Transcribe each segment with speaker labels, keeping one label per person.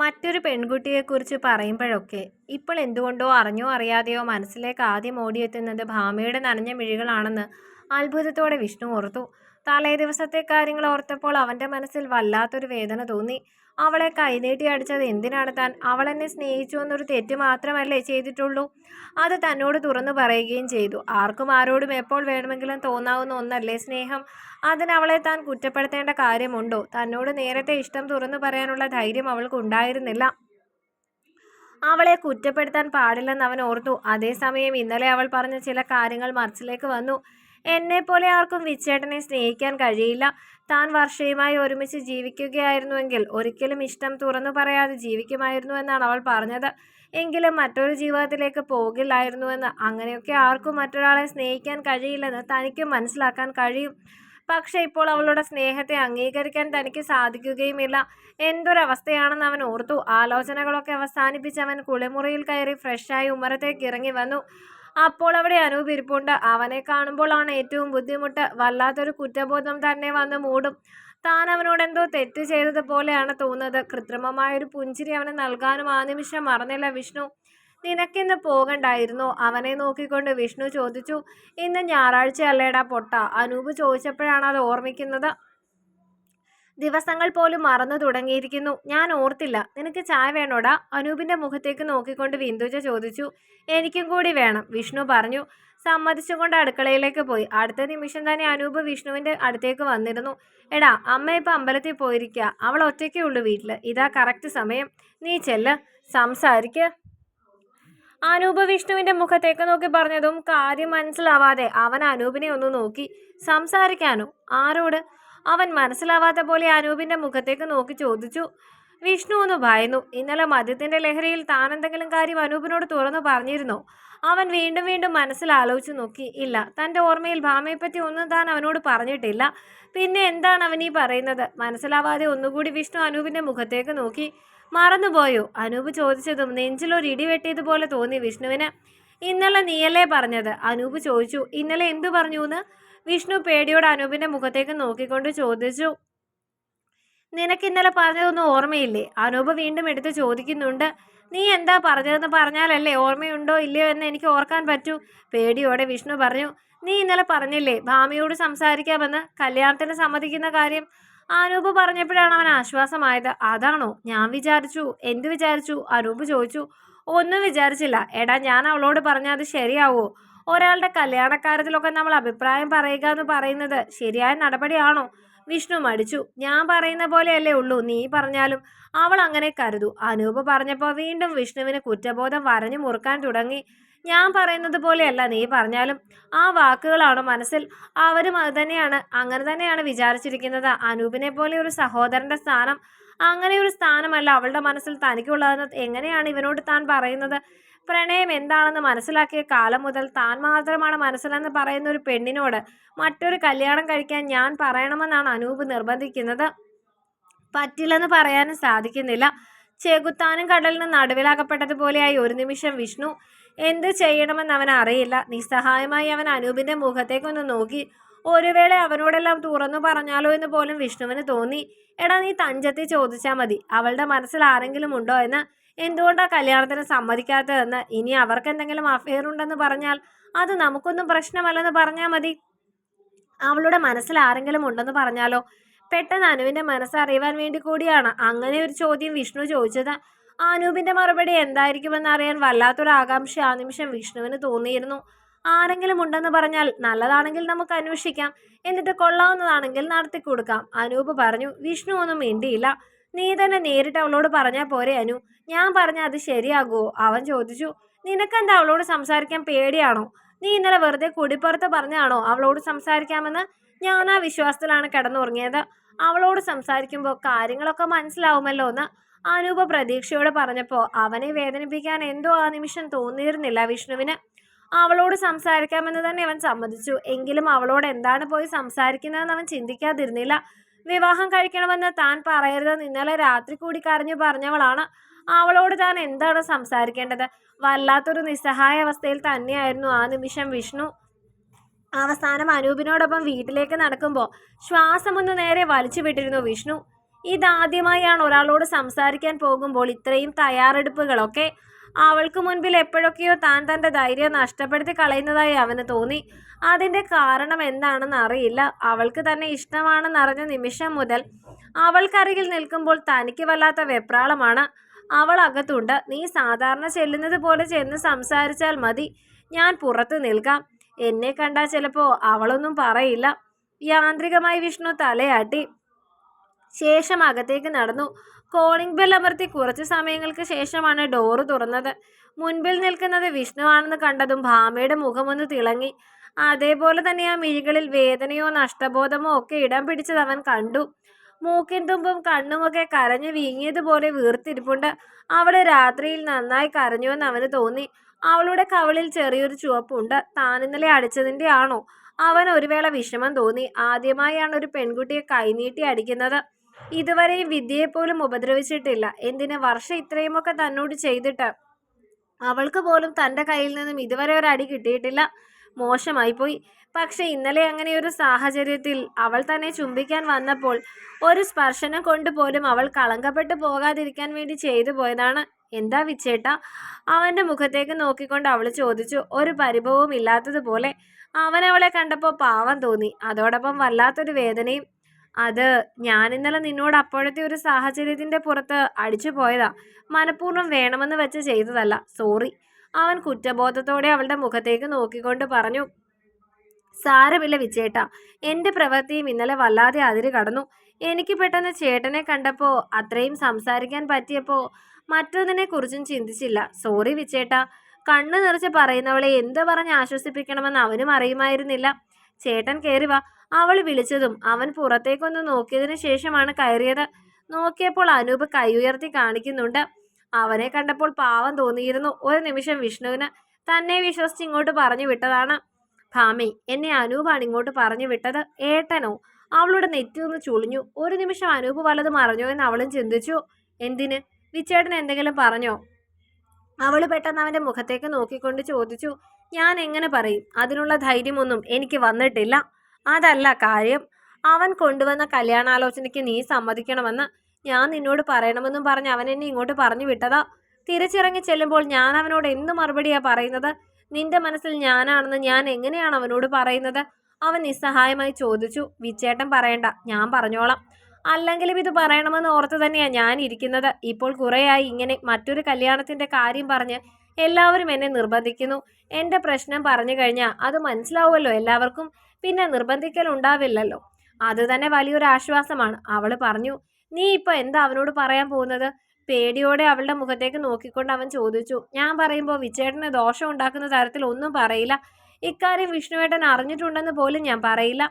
Speaker 1: മറ്റൊരു പെൺകുട്ടിയെക്കുറിച്ച് പറയുമ്പോഴൊക്കെ ഇപ്പോൾ എന്തുകൊണ്ടോ അറിഞ്ഞോ അറിയാതെയോ മനസ്സിലേക്ക് ആദ്യം ഓടിയെത്തുന്നത് ഭാമയുടെ നനഞ്ഞ മിഴികളാണെന്ന് അത്ഭുതത്തോടെ വിഷ്ണു ഓർത്തു. തലേ ദിവസത്തെ കാര്യങ്ങൾ ഓർത്തപ്പോൾ അവന്റെ മനസ്സിൽ വല്ലാത്തൊരു വേദന തോന്നി. അവളെ കൈനീട്ടി അടിച്ചത് എന്തിനാണ്? താൻ അവൾ എന്നെ സ്നേഹിച്ചു എന്നൊരു തെറ്റ് മാത്രമല്ലേ ചെയ്തിട്ടുള്ളൂ. അത് തന്നോട് തുറന്നു പറയുകയും ചെയ്തു. ആർക്കും ആരോടും എപ്പോൾ വേണമെങ്കിലും തോന്നാവുന്ന ഒന്നല്ലേ സ്നേഹം? അതിനവളെ താൻ കുറ്റപ്പെടുത്തേണ്ട കാര്യമുണ്ടോ? തന്നോട് നേരത്തെ ഇഷ്ടം തുറന്നു പറയാനുള്ള ധൈര്യം അവൾക്കുണ്ടായിരുന്നില്ല അവളെ കുറ്റപ്പെടുത്താൻ പാടില്ലെന്ന് അവൻ ഓർത്തു. അതേസമയം ഇന്നലെ അവൾ പറഞ്ഞ ചില കാര്യങ്ങൾ മനസ്സിലേക്ക് വന്നു. എന്നെപ്പോലെ ആർക്കും വിച്ചേട്ടനെ സ്നേഹിക്കാൻ കഴിയില്ല. താൻ വർഷയുമായി ഒരുമിച്ച് ജീവിക്കുകയായിരുന്നുവെങ്കിൽ ഒരിക്കലും ഇഷ്ടം തുറന്നു പറയാതെ ജീവിക്കുമായിരുന്നു എന്നാണ് അവൾ പറഞ്ഞത്. എങ്കിലും മറ്റൊരു ജീവിതത്തിലേക്ക് പോകില്ലായിരുന്നുവെന്ന് അങ്ങനെയൊക്കെ ആർക്കും മറ്റൊരാളെ സ്നേഹിക്കാൻ കഴിയില്ലെന്ന് തനിക്ക് മനസ്സിലാക്കാൻ കഴിയും. പക്ഷേ ഇപ്പോൾ അവളുടെ സ്നേഹത്തെ അംഗീകരിക്കാൻ തനിക്ക് സാധിക്കുകയുമില്ല. എന്തൊരവസ്ഥയാണെന്ന് അവൻ ഓർത്തു. ആലോചനകളൊക്കെ അവസാനിപ്പിച്ച് അവൻ കുളിമുറിയിൽ കയറി ഫ്രഷായി ഉമ്മറത്തേക്ക് ഇറങ്ങി വന്നു. അപ്പോൾ അവിടെ അനൂപ് ഇരിപ്പുണ്ട്. അവനെ കാണുമ്പോഴാണ് ഏറ്റവും ബുദ്ധിമുട്ട്. വല്ലാത്തൊരു കുറ്റബോധം തന്നെ വന്ന് മൂടും. താൻ അവനോട് എന്തോ തെറ്റ് ചെയ്തതുപോലെയാണ് തോന്നുന്നത്. കൃത്രിമമായൊരു പുഞ്ചിരി അവന് നൽകാനും ആ നിമിഷം മറന്നില്ല വിഷ്ണു. നിനക്കിന്ന് പോകണ്ടായിരുന്നു. അവനെ നോക്കിക്കൊണ്ട് വിഷ്ണു ചോദിച്ചു ഇന്ന് ഞായറാഴ്ച അല്ലേടാ പൊട്ട? അനൂപ് ചോദിച്ചപ്പോഴാണ് അത് ഓർമ്മിക്കുന്നത്. ദിവസങ്ങൾ പോലും മറന്നു തുടങ്ങിയിരിക്കുന്നു. ഞാൻ ഓർത്തില്ല. നിനക്ക് ചായ വേണോടാ? അനൂപിന്റെ മുഖത്തേക്ക് നോക്കിക്കൊണ്ട് വിന്ദുജ ചോദിച്ചു. എനിക്കും കൂടി വേണം വിഷ്ണു പറഞ്ഞു. സമ്മതിച്ചുകൊണ്ട് അടുക്കളയിലേക്ക് പോയി. അടുത്ത നിമിഷം തന്നെ അനൂപ് വിഷ്ണുവിന്റെ അടുത്തേക്ക് വന്നിരുന്നു. എടാ അമ്മ ഇപ്പൊ അമ്പലത്തിൽ പോയിരിക്കുക അവൾ ഒറ്റയ്ക്കേ ഉള്ളൂ വീട്ടിൽ ഇതാ കറക്റ്റ് സമയം. നീ ചെല്ല്. സംസാരിക്ക്. അനൂപ് വിഷ്ണുവിന്റെ മുഖത്തേക്ക് നോക്കി പറഞ്ഞതും കാര്യം മനസ്സിലാവാതെ അവൻ അനൂപിനെ ഒന്ന് നോക്കി. സംസാരിക്കാനോ? ആരോട്? അവൻ മനസ്സിലാവാത്ത പോലെ അനൂപിന്റെ മുഖത്തേക്ക് നോക്കി ചോദിച്ചു. വിഷ്ണു ഒന്ന് ഭയന്നു. ഇന്നലെ മദ്യത്തിന്റെ ലഹരിയിൽ താൻ എന്തെങ്കിലും കാര്യം അനൂപിനോട് തുറന്നു പറഞ്ഞിരുന്നോ? അവൻ വീണ്ടും വീണ്ടും മനസ്സിൽ ആലോചിച്ചു നോക്കി. ഇല്ല തന്റെ ഓർമ്മയിൽ ഭാമയെപ്പറ്റി ഒന്നും താൻ അവനോട് പറഞ്ഞിട്ടില്ല. പിന്നെ എന്താണ് അവൻ ഈ പറയുന്നത്? മനസ്സിലാവാതെ ഒന്നുകൂടി വിഷ്ണു അനൂപിന്റെ മുഖത്തേക്ക് നോക്കി. മറന്നുപോയോ? അനൂപ് ചോദിച്ചതും നെഞ്ചിലൊരു ഇടി വെട്ടിയതുപോലെ തോന്നി വിഷ്ണുവിന്. ഇന്നലെ നീയല്ലേ പറഞ്ഞത്? അനൂപ് ചോദിച്ചു. ഇന്നലെ എന്തു പറഞ്ഞു എന്ന് വിഷ്ണു പേടിയോട് അനൂപിന്റെ മുഖത്തേക്ക് നോക്കിക്കൊണ്ട് ചോദിച്ചു നിനക്ക് ഇന്നലെ പറഞ്ഞതൊന്നും ഓർമ്മയില്ലേ? അനൂപ് വീണ്ടും എടുത്ത് ചോദിക്കുന്നുണ്ട് നീ എന്താ പറഞ്ഞതെന്ന് പറഞ്ഞാലല്ലേ ഓർമ്മയുണ്ടോ ഇല്ലയോ എന്ന് എനിക്ക് ഓർക്കാൻ പറ്റൂ? പേടിയോടെ വിഷ്ണു പറഞ്ഞു നീ ഇന്നലെ പറഞ്ഞില്ലേ ഭാമിയോട് സംസാരിക്കാമെന്ന്? കല്യാണത്തിന് സമ്മതിക്കുന്ന കാര്യം? അനൂപ് പറഞ്ഞപ്പോഴാണ് അവൻ ആശ്വാസമായത് അതാണോ? ഞാൻ വിചാരിച്ചു. എന്ത് വിചാരിച്ചു? അനൂപ് ചോദിച്ചു ഒന്നും വിചാരിച്ചില്ല. എടാ ഞാൻ അവളോട് പറഞ്ഞാൽ അത് ശരിയാവോ? ഒരാളുടെ കല്യാണക്കാര്യത്തിലൊക്കെ നമ്മൾ അഭിപ്രായം പറയുക എന്ന് പറയുന്നത് ശരിയായ നടപടിയാണോ? വിഷ്ണു മടിച്ചു. ഞാൻ പറയുന്ന പോലെയല്ലേ ഉള്ളൂ. നീ പറഞ്ഞാലും അവൾ അങ്ങനെ കരുതു. അനൂപ് പറഞ്ഞപ്പോൾ വീണ്ടും വിഷ്ണുവിന് കുറ്റബോധം വരഞ്ഞു മുറുക്കാൻ തുടങ്ങി. ഞാൻ പറയുന്നത് പോലെയല്ല നീ പറഞ്ഞാലും ആ വാക്കുകളാണ് മനസ്സിൽ. അവരും അത് തന്നെയാണ്. അങ്ങനെ തന്നെയാണ് വിചാരിച്ചിരിക്കുന്നത്. അനൂപിനെ പോലെ ഒരു സഹോദരന്റെ സ്ഥാനം അങ്ങനെ ഒരു സ്ഥാനമല്ല. അവളുടെ മനസ്സിൽ തനിക്കുള്ളതെന്ന് എങ്ങനെയാണ് ഇവനോട് താൻ പറയുന്നത്? പ്രണയം എന്താണെന്ന് മനസ്സിലാക്കിയ കാലം മുതൽ താൻ മാത്രമാണ് മനസ്സിലെന്ന് പറയുന്ന ഒരു പെണ്ണിനോട് മറ്റൊരു കല്യാണം കഴിക്കാൻ ഞാൻ പറയണമെന്നാണ് അനൂപ് നിർബന്ധിക്കുന്നത്. പറ്റില്ലെന്ന് പറയാനും സാധിക്കുന്നില്ല. ചെകുത്താനും കടലിന് നടുവിലാകപ്പെട്ടതുപോലെയായി ഒരു നിമിഷം വിഷ്ണു എന്ത് ചെയ്യണമെന്ന് അവൻ അറിയില്ല നിസ്സഹായമായി അവൻ അനൂപിന്റെ മുഖത്തേക്കൊന്ന് നോക്കി. ഒരു വേള അവനോടെല്ലാം തുറന്നു പറഞ്ഞാലോ എന്ന് പോലും വിഷ്ണുവിന് തോന്നി. എടാ നീ തഞ്ചത്തെ ചോദിച്ചാൽ മതി. അവളുടെ മനസ്സിൽ ആരെങ്കിലും ഉണ്ടോ എന്ന്. എന്തുകൊണ്ടാണ് കല്യാണത്തിന് സമ്മതിക്കാത്തതെന്ന്? ഇനി അവർക്ക് എന്തെങ്കിലും അഫെയർ ഉണ്ടെന്ന് പറഞ്ഞാൽ അത് നമുക്കൊന്നും പ്രശ്നമല്ലെന്ന് പറഞ്ഞാൽ മതി. അവളുടെ മനസ്സിൽ ആരെങ്കിലും ഉണ്ടെന്ന് പറഞ്ഞാലോ? പെട്ടെന്ന് അനുവിന്റെ മനസ്സ് അറിയാൻ വേണ്ടി കൂടിയാണ് അങ്ങനെ ഒരു ചോദ്യം വിഷ്ണു ചോദിച്ചത്. അനൂപിന്റെ മറുപടി എന്തായിരിക്കുമെന്ന് അറിയാൻ വല്ലാത്തൊരു ആകാംക്ഷ ആ നിമിഷം വിഷ്ണുവിന് തോന്നിയിരുന്നു. ആരെങ്കിലും ഉണ്ടെന്ന് പറഞ്ഞാൽ നല്ലതാണെങ്കിൽ നമുക്ക് അന്വേഷിക്കാം. എന്നിട്ട് കൊള്ളാവുന്നതാണെങ്കിൽ നടത്തി കൊടുക്കാം. അനൂപ് പറഞ്ഞു വിഷ്ണു ഒന്നും മിണ്ടിയില്ല. നീ തന്നെ നേരിട്ട് അവളോട് പറഞ്ഞാൽ പോരെ അനു. ഞാൻ പറഞ്ഞാൽ അത് ശരിയാകുമോ അവൻ ചോദിച്ചു നിനക്കെന്താ അവളോട് സംസാരിക്കാൻ പേടിയാണോ? നീ ഇന്നലെ വെറുതെ കുടിപ്പുറത്ത് പറഞ്ഞാണോ അവളോട് സംസാരിക്കാമെന്ന്? ഞാൻ ആ വിശ്വാസത്തിലാണ് കിടന്നുറങ്ങിയത്. അവളോട് സംസാരിക്കുമ്പോൾ കാര്യങ്ങളൊക്കെ മനസ്സിലാവുമല്ലോ എന്ന് അനൂപ പ്രതീക്ഷയോട് പറഞ്ഞപ്പോൾ അവനെ വേദനിപ്പിക്കാൻ എന്തോ ആ നിമിഷം തോന്നിയിരുന്നില്ല വിഷ്ണുവിന്. അവളോട് സംസാരിക്കാമെന്ന് തന്നെ അവൻ സമ്മതിച്ചു. എങ്കിലും അവളോട് എന്താണ് പോയി സംസാരിക്കുന്നതെന്ന് അവൻ ചിന്തിക്കാതിരുന്നില്ല. വിവാഹം കഴിക്കണമെന്ന് താൻ പറയരുതെന്ന് ഇന്നലെ രാത്രി കൂടി കരഞ്ഞു പറഞ്ഞവളാണ് അവളോട് താൻ എന്താണ് സംസാരിക്കേണ്ടത്? വല്ലാത്തൊരു നിസ്സഹായ അവസ്ഥയിൽ തന്നെയായിരുന്നു ആ നിമിഷം വിഷ്ണു. അവസാനം അനൂപിനോടൊപ്പം വീട്ടിലേക്ക് നടക്കുമ്പോൾ ശ്വാസമൊന്നു നേരെ വലിച്ചു വിട്ടിരുന്നു വിഷ്ണു. ഇതാദ്യമായാണ് ഒരാളോട് സംസാരിക്കാൻ പോകുമ്പോൾ ഇത്രയും തയ്യാറെടുപ്പുകളൊക്കെ അവൾക്ക് മുൻപിൽ എപ്പോഴൊക്കെയോ താൻ തന്റെ ധൈര്യം നഷ്ടപ്പെടുത്തി കളയുന്നതായി അവന് തോന്നി. അതിന്റെ കാരണം എന്താണെന്ന് അറിയില്ല. അവൾക്ക് തന്നെ ഇഷ്ടമാണെന്നറിഞ്ഞ നിമിഷം മുതൽ അവൾക്കരികിൽ നിൽക്കുമ്പോൾ തനിക്ക് വല്ലാത്ത വെപ്രാളമാണ്. അവൾ അകത്തുണ്ട്. നീ സാധാരണ ചെല്ലുന്നത് പോലെ ചെന്ന് സംസാരിച്ചാൽ മതി. ഞാൻ പുറത്ത് നിൽക്കാം. എന്നെ കണ്ടാൽ ചിലപ്പോൾ അവളൊന്നും പറയില്ല. യാന്ത്രികമായി വിഷ്ണു തലയാട്ടി. ശേഷം അകത്തേക്ക് നടന്നു. കോളിംഗ് ബെൽ അമർത്തി കുറച്ച് സമയങ്ങൾക്ക് ശേഷമാണ് ഡോറ് തുറന്നത്. മുൻപിൽ നിൽക്കുന്നത് വിഷ്ണു ആണെന്ന് കണ്ടതും ഭാമയുടെ മുഖമൊന്ന് തിളങ്ങി. അതേപോലെ തന്നെ ആ മിഴികളിൽ വേദനയോ നഷ്ടബോധമോ ഒക്കെ ഇടം പിടിച്ചത് അവൻ കണ്ടു. മൂക്കിൻ തുമ്പും കണ്ണുമൊക്കെ കരഞ്ഞു വീങ്ങിയതുപോലെ വീർത്തിരിപ്പുണ്ട്. അവൾ രാത്രിയിൽ നന്നായി കരഞ്ഞുവെന്ന് അവന് തോന്നി. അവളുടെ കവളിൽ ചെറിയൊരു ചുവപ്പുണ്ട്. താൻ ഇന്നലെ അടിച്ചതിന്റെ ആണോ? അവൻ ഒരു വേള വിഷമം തോന്നി. ആദ്യമായാണ് ഒരു പെൺകുട്ടിയെ കൈനീട്ടി അടിക്കുന്നത്. ഇതുവരെയും വിദ്യയെപ്പോലും ഉപദ്രവിച്ചിട്ടില്ല. എന്തിന്? വർഷം ഇത്രയുമൊക്കെ തന്നോട് ചെയ്തിട്ട് അവൾക്ക് പോലും തന്റെ കയ്യിൽ നിന്നും ഇതുവരെ ഒരു അടി കിട്ടിയിട്ടില്ല. മോശമായിപ്പോയി. പക്ഷെ ഇന്നലെ അങ്ങനെ ഒരു സാഹചര്യത്തിൽ അവൾ തന്നെ ചുംബിക്കാൻ വന്നപ്പോൾ ഒരു സ്പർശനം കൊണ്ട് പോലും അവൾ കളങ്കപ്പെട്ടു പോകാതിരിക്കാൻ വേണ്ടി ചെയ്തു പോയതാണ്. എന്താ വിച്ചേട്ട? അവന്റെ മുഖത്തേക്ക് നോക്കിക്കൊണ്ട് അവൾ ചോദിച്ചു. ഒരു പരിഭവവും ഇല്ലാത്തതുപോലെ അവൻ അവളെ കണ്ടപ്പോൾ പാവം തോന്നി. അതോടൊപ്പം വല്ലാത്തൊരു വേദനയും അത് ഞാൻ ഇന്നലെ നിന്നോട് അപ്പോഴത്തെ ഒരു സാഹചര്യത്തിന്റെ പുറത്ത് അടിച്ചു പോയതാ. മനഃപൂർവം വേണമെന്ന് വെച്ച് ചെയ്തതല്ല. സോറി അവൻ കുറ്റബോധത്തോടെ അവളുടെ മുഖത്തേക്ക് നോക്കിക്കൊണ്ട് പറഞ്ഞു സാരമില്ല വിച്ചേട്ടാ എന്റെ പ്രവൃത്തിയും ഇന്നലെ വല്ലാതെ അതിര് കടന്നു. എനിക്ക് പെട്ടെന്ന് ചേട്ടനെ കണ്ടപ്പോൾ അത്രയും സംസാരിക്കാൻ പറ്റിയപ്പോൾ മറ്റൊന്നിനെ കുറിച്ചും ചിന്തിച്ചില്ല. സോറി വിച്ചേട്ടാ കണ്ണു നിറച്ച് പറയുന്നവളെ എന്ത് പറഞ്ഞ് ആശ്വസിപ്പിക്കണമെന്ന് അവനും അറിയുമായിരുന്നില്ല. ചേട്ടൻ കയറി വാ. അവൾ വിളിച്ചതും അവൻ പുറത്തേക്കൊന്ന് നോക്കിയതിനു ശേഷമാണ് കയറിയത്. നോക്കിയപ്പോൾ അനൂപ് കൈ ഉയർത്തി കാണിക്കുന്നുണ്ട്. അവനെ കണ്ടപ്പോൾ പാവം തോന്നിയിരുന്നു. ഒരു നിമിഷം വിഷ്ണുവിന് തന്നെ വിശ്വസിച്ച് ഇങ്ങോട്ട് പറഞ്ഞു വിട്ടതാണ്. ഭാമി എന്നെ അനൂപാണ് ഇങ്ങോട്ട് പറഞ്ഞു വിട്ടത്. ഏട്ടനോ? അവളുടെ നെറ്റി ഒന്ന് ചുളിഞ്ഞു. ഒരു നിമിഷം അനൂപ് വല്ലതും അറിഞ്ഞോ എന്ന് അവളും ചിന്തിച്ചു. എന്തിന്? വിച്ചേട്ടൻ എന്തെങ്കിലും പറഞ്ഞോ? അവൾ പെട്ടെന്ന് അവന്റെ മുഖത്തേക്ക് നോക്കിക്കൊണ്ട് ചോദിച്ചു. ഞാൻ എങ്ങനെ പറയും? അതിനുള്ള ധൈര്യമൊന്നും എനിക്ക് വന്നിട്ടില്ല. അതല്ല കാര്യം. അവൻ കൊണ്ടുവന്ന കല്യാണാലോചനയ്ക്ക് നീ സമ്മതിക്കണമെന്ന് ഞാൻ നിന്നോട് പറയണമെന്നും പറഞ്ഞ് അവൻ എന്നെ ഇങ്ങോട്ട് പറഞ്ഞു വിട്ടതാ. തിരിച്ചിറങ്ങി ചെല്ലുമ്പോൾ ഞാൻ അവനോട് എന്ത് മറുപടിയാ പറയുന്നത്? നിന്റെ മനസ്സിൽ ഞാനാണെന്ന് ഞാൻ എങ്ങനെയാണ് അവനോട് പറയുന്നത്? അവൻ നിസ്സഹായമായി ചോദിച്ചു. വിച്ചേട്ടൻ പറയണ്ട ഞാൻ പറഞ്ഞോളാം. അല്ലെങ്കിലും ഇത് പറയണമെന്ന് ഓർത്ത് തന്നെയാണ് ഞാൻ ഇരിക്കുന്നത്. ഇപ്പോൾ കുറേയായി ഇങ്ങനെ മറ്റൊരു കല്യാണത്തിന്റെ കാര്യം പറഞ്ഞ് എല്ലാവരും എന്നെ നിർബന്ധിക്കുന്നു. എന്റെ പ്രശ്നം പറഞ്ഞു കഴിഞ്ഞാൽ അത് മനസ്സിലാവുമല്ലോ എല്ലാവർക്കും. പിന്നെ നിർബന്ധിക്കൽ ഉണ്ടാവില്ലല്ലോ അത് തന്നെ വലിയൊരു ആശ്വാസമാണ്. അവൾ പറഞ്ഞു നീ ഇപ്പോൾ എന്താ അവനോട് പറയാൻ പോകുന്നത്? പേടിയോടെ അവളുടെ മുഖത്തേക്ക് നോക്കിക്കൊണ്ട് അവൻ ചോദിച്ചു ഞാൻ പറയുമ്പോൾ വിച്ചേട്ടന് ദോഷം ഉണ്ടാക്കുന്ന തരത്തിൽ ഒന്നും പറയില്ല. ഇക്കാര്യം വിഷ്ണുവേട്ടൻ അറിഞ്ഞിട്ടുണ്ടെന്ന് പോലും ഞാൻ പറയില്ല.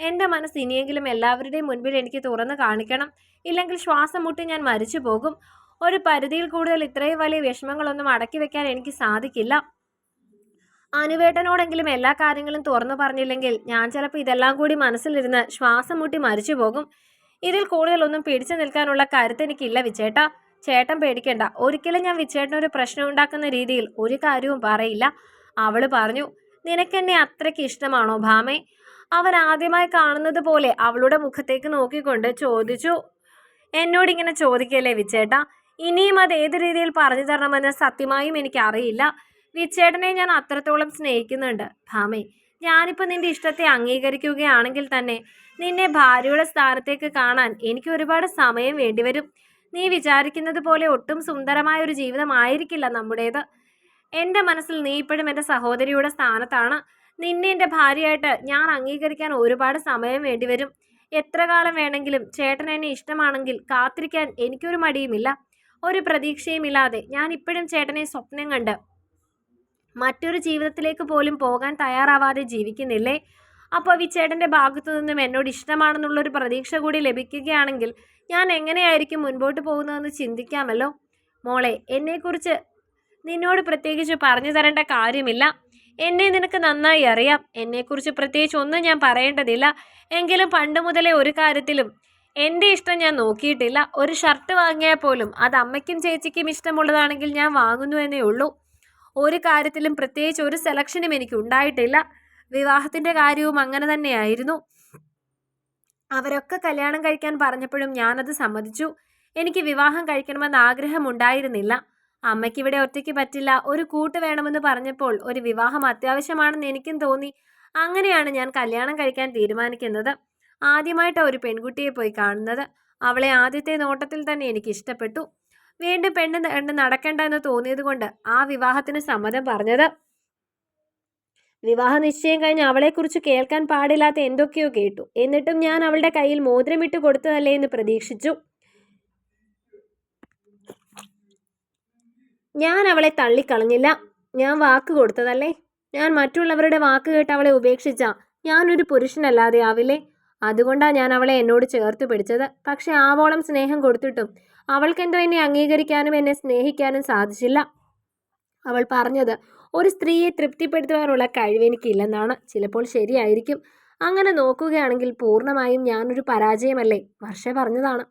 Speaker 1: എന്റെ മനസ്സ് ഇനിയെങ്കിലും എല്ലാവരുടെയും മുൻപിൽ എനിക്ക് തുറന്ന് കാണിക്കണം. ഇല്ലെങ്കിൽ ശ്വാസം മുട്ടി ഞാൻ മരിച്ചു പോകും. ഒരു പരിധിയിൽ കൂടുതൽ ഇത്രയും വലിയ വിഷമങ്ങളൊന്നും അടക്കി വെക്കാൻ എനിക്ക് സാധിക്കില്ല. അനുവേട്ടനോടെങ്കിലും എല്ലാ കാര്യങ്ങളും തുറന്നു പറഞ്ഞില്ലെങ്കിൽ ഞാൻ ചിലപ്പോൾ ഇതെല്ലാം കൂടി മനസ്സിലിരുന്ന് ശ്വാസം മുട്ടി മരിച്ചു പോകും. ഇതിൽ കൂടുതലൊന്നും പിടിച്ചു നിൽക്കാനുള്ള കരുത്ത് എനിക്കില്ല വിചേട്ട ചേട്ടൻ പേടിക്കേണ്ട. ഒരിക്കലും ഞാൻ വിച്ചേട്ടനൊരു പ്രശ്നം ഉണ്ടാക്കുന്ന രീതിയിൽ ഒരു കാര്യവും പറയില്ല. അവൾ പറഞ്ഞു നിനക്കെന്നെ അത്രയ്ക്ക് ഇഷ്ടമാണോ ഭാമേ? അവൻ ആദ്യമായി കാണുന്നത് പോലെ അവളുടെ മുഖത്തേക്ക് നോക്കിക്കൊണ്ട് ചോദിച്ചു. എന്നോടിങ്ങനെ ചോദിക്കല്ലേ വിച്ചേട്ടാ ഇനിയും അത് ഏത് രീതിയിൽ പറഞ്ഞു തരണമെന്ന് സത്യമായും എനിക്ക് അറിയില്ല വിച്ചേട്ടനെ ഞാൻ അത്രത്തോളം സ്നേഹിക്കുന്നുണ്ട്. ഭാമേ ഞാനിപ്പോൾ നിന്റെ ഇഷ്ടത്തെ അംഗീകരിക്കുകയാണെങ്കിൽ തന്നെ നിന്നെ ഭാര്യയുടെ സ്ഥാനത്തേക്ക് കാണാൻ എനിക്ക് ഒരുപാട് സമയം വേണ്ടിവരും. നീ വിചാരിക്കുന്നത് പോലെ ഒട്ടും സുന്ദരമായ ഒരു ജീവിതമായിരിക്കില്ല നമ്മുടേത്. എന്റെ മനസ്സിൽ നീ ഇപ്പോഴും എന്റെ സഹോദരിയുടെ സ്ഥാനത്താണ്. നിന്നെ എന്റെ ഭാര്യയായിട്ട് ഞാൻ അംഗീകരിക്കാൻ ഒരുപാട് സമയം വേണ്ടിവരും. എത്ര കാലം വേണമെങ്കിലും ചേട്ടൻ എന്നെ ഇഷ്ടമാണെങ്കിൽ കാത്തിരിക്കാൻ എനിക്കൊരു മടിയുമില്ല. ഒരു പ്രതീക്ഷയുമില്ലാതെ ഞാൻ ഇപ്പോഴും ചേട്ടനെ സ്വപ്നം കണ്ട് മറ്റൊരു ജീവിതത്തിലേക്ക് പോലും പോകാൻ തയ്യാറാവാതെ ജീവിക്കുന്നില്ലേ? അപ്പോൾ വിച്ചേട്ടന്റെ ഭാഗത്തു നിന്നും എന്നോട് ഇഷ്ടമാണെന്നുള്ളൊരു പ്രതീക്ഷ കൂടി ലഭിക്കുകയാണെങ്കിൽ ഞാൻ എങ്ങനെയായിരിക്കും മുൻപോട്ട് പോകുന്നതെന്ന് ചിന്തിക്കാമല്ലോ? മോളെ എന്നെക്കുറിച്ച് നിന്നോട് പ്രത്യേകിച്ച് പറഞ്ഞു തരേണ്ട കാര്യമില്ല. എന്നെ നിനക്ക് നന്നായി അറിയാം. എന്നെക്കുറിച്ച് പ്രത്യേകിച്ച് ഒന്നും ഞാൻ പറയേണ്ടതില്ല. എങ്കിലും പണ്ട് മുതലേ ഒരു കാര്യത്തിലും എന്റെ ഇഷ്ടം ഞാൻ നോക്കിയിട്ടില്ല. ഒരു ഷർട്ട് വാങ്ങിയാൽ പോലും അത് അമ്മയ്ക്കും ചേച്ചിക്കും ഇഷ്ടമുള്ളതാണെങ്കിൽ ഞാൻ വാങ്ങുന്നു എന്നേ ഉള്ളൂ. ഒരു കാര്യത്തിലും പ്രത്യേകിച്ച് ഒരു സെലക്ഷനും എനിക്ക് ഉണ്ടായിട്ടില്ല. വിവാഹത്തിന്റെ കാര്യവും അങ്ങനെ തന്നെയായിരുന്നു. അവരൊക്കെ കല്യാണം കഴിക്കാൻ പറഞ്ഞപ്പോഴും ഞാനത് സമ്മതിച്ചു. എനിക്ക് വിവാഹം കഴിക്കണമെന്ന് ആഗ്രഹമുണ്ടായിരുന്നില്ല അമ്മയ്ക്ക് ഇവിടെ ഒറ്റയ്ക്ക് പറ്റില്ല. ഒരു കൂട്ട് വേണമെന്ന് പറഞ്ഞപ്പോൾ ഒരു വിവാഹം അത്യാവശ്യമാണെന്ന് എനിക്കും തോന്നി. അങ്ങനെയാണ് ഞാൻ കല്യാണം കഴിക്കാൻ തീരുമാനിക്കുന്നത്. ആദ്യമായിട്ടാണ് ഒരു പെൺകുട്ടിയെ പോയി കാണുന്നത്. അവളെ ആദ്യത്തെ നോട്ടത്തിൽ തന്നെ എനിക്ക് ഇഷ്ടപ്പെട്ടു. വീണ്ടും പെണ്ണ് കണ്ട് നടക്കണ്ട എന്ന് തോന്നിയത് കൊണ്ട് ആ വിവാഹത്തിന് സമ്മതം പറഞ്ഞത്. വിവാഹ നിശ്ചയം കഴിഞ്ഞ് അവളെക്കുറിച്ച് കേൾക്കാൻ പാടില്ലാത്ത എന്തൊക്കെയോ കേട്ടു. എന്നിട്ടും ഞാൻ അവളുടെ കയ്യിൽ മോതിരമിട്ട് കൊടുത്തതല്ലേ എന്ന് പ്രതീക്ഷിച്ചു. ഞാൻ അവളെ തള്ളിക്കളഞ്ഞില്ല. ഞാൻ വാക്ക് കൊടുത്തതല്ലേ? ഞാൻ മറ്റുള്ളവരുടെ വാക്ക് കേട്ട് അവളെ ഉപേക്ഷിച്ച ഞാനൊരു പുരുഷനല്ലാതെ ആവില്ലേ? അതുകൊണ്ടാണ് ഞാൻ അവളെ എന്നോട് ചേർത്ത് പിടിച്ചത്. പക്ഷെ ആവോളം സ്നേഹം കൊടുത്തിട്ടും അവൾക്കെന്തോ എന്നെ അംഗീകരിക്കാനും എന്നെ സ്നേഹിക്കാനും സാധിച്ചില്ല. അവൾ പറഞ്ഞത് ഒരു സ്ത്രീയെ തൃപ്തിപ്പെടുത്തുവാനുള്ള കഴിവെനിക്കില്ലെന്നാണ് ചിലപ്പോൾ ശരിയായിരിക്കും. അങ്ങനെ നോക്കുകയാണെങ്കിൽ പൂർണമായും ഞാനൊരു പരാജയമല്ലേ? വർഷ പറഞ്ഞതാണ്.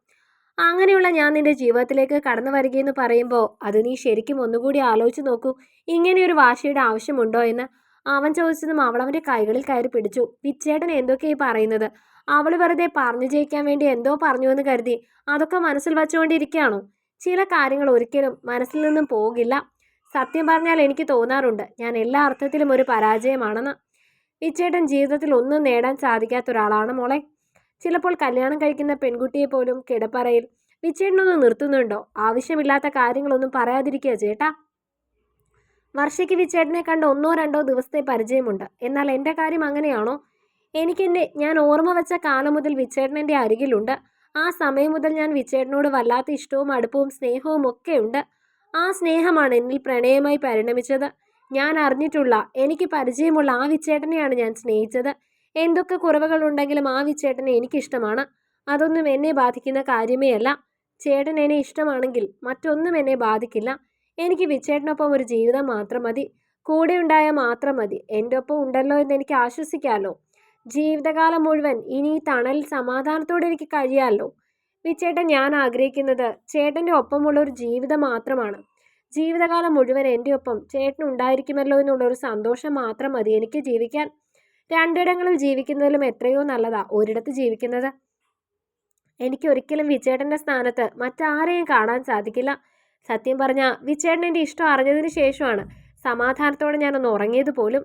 Speaker 1: അങ്ങനെയുള്ള ഞാൻ നിന്റെ ജീവിതത്തിലേക്ക് കടന്നു വരികയെന്ന് പറയുമ്പോൾ അത് നീ ശരിക്കും ഒന്നുകൂടി ആലോചിച്ച് നോക്കൂ. ഇങ്ങനെയൊരു വാശിയുടെ ആവശ്യമുണ്ടോ? എന്ന് അവൻ ചോദിച്ചതും അവൾ അവന്റെ കൈകളിൽ കയറി പിടിച്ചു. വിച്ചേട്ടൻ എന്തൊക്കെയായി പറയുന്നത്? അവൾ വെറുതെ പറഞ്ഞു ജയിക്കാൻ വേണ്ടി എന്തോ പറഞ്ഞു എന്ന് കരുതി അതൊക്കെ മനസ്സിൽ വച്ചുകൊണ്ടിരിക്കുകയാണോ? ചില കാര്യങ്ങൾ ഒരിക്കലും മനസ്സിൽ നിന്നും പോകില്ല. സത്യം പറഞ്ഞാൽ എനിക്ക് തോന്നാറുണ്ട് ഞാൻ എല്ലാ അർത്ഥത്തിലും ഒരു പരാജയമാണെന്ന്. വിച്ചേട്ടൻ ജീവിതത്തിൽ ഒന്നും നേടാൻ സാധിക്കാത്ത ഒരാളാണ് മോളെ. ചിലപ്പോൾ കല്യാണം കഴിക്കുന്ന പെൺകുട്ടിയെ പോലും കിടപ്പറയിൽ വിച്ചേട്ടനൊന്ന് നിർത്തുന്നുണ്ടോ? ആവശ്യമില്ലാത്ത കാര്യങ്ങളൊന്നും പറയാതിരിക്കുക ചേട്ടാ. വർഷയ്ക്ക് വിച്ചേട്ടനെ കണ്ട് ഒന്നോ രണ്ടോ ദിവസത്തെ പരിചയമുണ്ട്. എന്നാൽ എന്റെ കാര്യം അങ്ങനെയാണോ? എനിക്കെന്റെ ഞാൻ ഓർമ്മ വെച്ച കാലം മുതൽ വിച്ചേട്ടനെന്റെ അരികിലുണ്ട്. ആ സമയം മുതൽ ഞാൻ വിച്ചേട്ടനോട് വല്ലാത്ത ഇഷ്ടവും അടുപ്പവും സ്നേഹവും ഒക്കെ ഉണ്ട്. ആ സ്നേഹമാണ് എന്നിൽ പ്രണയമായി പരിണമിച്ചത്. ഞാൻ അറിഞ്ഞിട്ടുള്ള എനിക്ക് പരിചയമുള്ള ആ വിച്ചേട്ടനെയാണ് ഞാൻ സ്നേഹിച്ചത്. എന്തൊക്കെ കുറവുകളുണ്ടെങ്കിലും ആ വിച്ചേട്ടനെ എനിക്കിഷ്ടമാണ്. അതൊന്നും എന്നെ ബാധിക്കുന്ന കാര്യമേ അല്ല. ചേട്ടൻ എന്നെ ഇഷ്ടമാണെങ്കിൽ മറ്റൊന്നും എന്നെ ബാധിക്കില്ല. എനിക്ക് വിച്ചേട്ടനൊപ്പം ഒരു ജീവിതം മാത്രം മതി. കൂടെ ഉണ്ടായാൽ മാത്രം മതി. എന്റെ ഒപ്പം ഉണ്ടല്ലോ എന്ന് എനിക്ക് ആശ്വസിക്കാമല്ലോ. ജീവിതകാലം മുഴുവൻ ഇനി ഈ തണൽ സമാധാനത്തോടെ എനിക്ക് കഴിയാമല്ലോ വിച്ചേട്ടൻ ഞാൻ ആഗ്രഹിക്കുന്നത് ചേട്ടന്റെ ഒപ്പമുള്ള ഒരു ജീവിതം മാത്രമാണ്. ജീവിതകാലം മുഴുവൻ എന്റെ ഒപ്പം ചേട്ടൻ ഉണ്ടായിരിക്കുമല്ലോ എന്നുള്ള ഒരു സന്തോഷം മാത്രം മതി എനിക്ക് ജീവിക്കാൻ. രണ്ടിടങ്ങളിൽ ജീവിക്കുന്നതിലും എത്രയോ നല്ലതാ ഒരിടത്ത് ജീവിക്കുന്നത്. എനിക്ക് ഒരിക്കലും വിചേട്ടന്റെ സ്ഥാനത്ത് മറ്റാരെയും കാണാൻ സാധിക്കില്ല. സത്യം പറഞ്ഞാൽ വിചേട്ടൻ എന്റെ ഇഷ്ടം അറിഞ്ഞതിന് ശേഷമാണ് സമാധാനത്തോടെ ഞാനൊന്ന് ഉറങ്ങിയത് പോലും.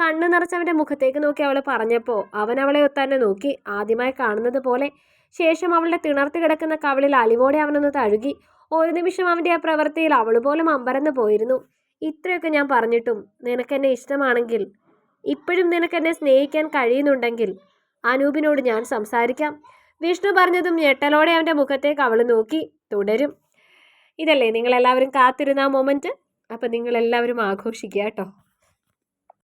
Speaker 1: കണ്ണു നിറച്ചവന്റെ മുഖത്തേക്ക് നോക്കി അവൾ പറഞ്ഞപ്പോൾ അവൻ അവളെ തന്നെ നോക്കി. ആദ്യമായി കാണുന്നത് പോലെ ശേഷം അവളുടെ തിണർത്ത് കിടക്കുന്ന കവളിൽ അലിവോടെ അവനൊന്ന് തഴുകി. ഒരു നിമിഷം അവന്റെ ആ പ്രവൃത്തിയിൽ അവൾ പോലും അമ്പരന്ന് പോയിരുന്നു. ഇത്രയൊക്കെ ഞാൻ പറഞ്ഞിട്ടും നിനക്കെന്നെ ഇഷ്ടമാണെങ്കിൽ ഇപ്പോഴും നിനക്കെന്നെ സ്നേഹിക്കാൻ കഴിയുന്നുണ്ടെങ്കിൽ അനൂപിനോട് ഞാൻ സംസാരിക്കാം. വിഷ്ണു പറഞ്ഞതും ഞെട്ടലോടെ അവന്റെ മുഖത്തേക്ക് അവൾ നോക്കി. തുടരും. ഇതല്ലേ നിങ്ങളെല്ലാവരും കാത്തിരുന്ന ആ മൊമെന്റ് അപ്പം നിങ്ങളെല്ലാവരും ആഘോഷിക്കുക കേട്ടോ.